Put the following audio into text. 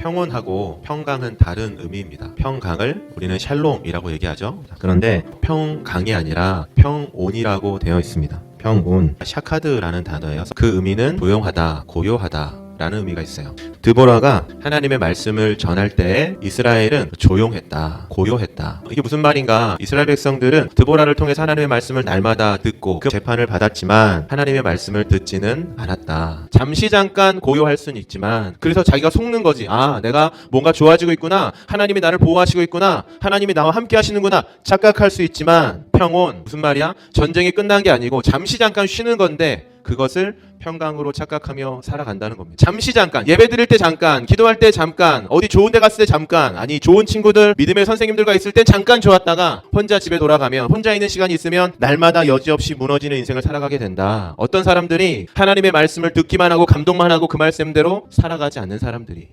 평온하고 평강은 다른 의미입니다. 평강을 우리는 샬롬이라고 얘기하죠. 그런데 평강이 아니라 평온이라고 되어 있습니다. 평온, 샤카드라는 단어예요. 그 의미는 조용하다, 고요하다. 라는 의미가 있어요. 드보라가 하나님의 말씀을 전할 때 이스라엘은 조용했다, 고요했다. 이게 무슨 말인가? 이스라엘 백성들은 드보라를 통해서 하나님의 말씀을 날마다 듣고 그 재판을 받았지만 하나님의 말씀을 듣지는 않았다. 잠시 잠깐 고요할 수는 있지만 그래서 자기가 속는 거지. 아, 내가 뭔가 좋아지고 있구나. 하나님이 나를 보호하시고 있구나. 하나님이 나와 함께 하시는구나. 착각할 수 있지만 평온 무슨 말이야? 전쟁이 끝난 게 아니고 잠시 잠깐 쉬는 건데 그것을 평강으로 착각하며 살아간다는 겁니다. 잠시 잠깐, 예배 드릴 때 잠깐, 기도할 때 잠깐, 어디 좋은 데 갔을 때 잠깐, 아니 좋은 친구들, 믿음의 선생님들과 있을 땐 잠깐 좋았다가 혼자 집에 돌아가면 혼자 있는 시간이 있으면 날마다 여지없이 무너지는 인생을 살아가게 된다. 어떤 사람들이 하나님의 말씀을 듣기만 하고 감동만 하고 그 말씀대로 살아가지 않는 사람들이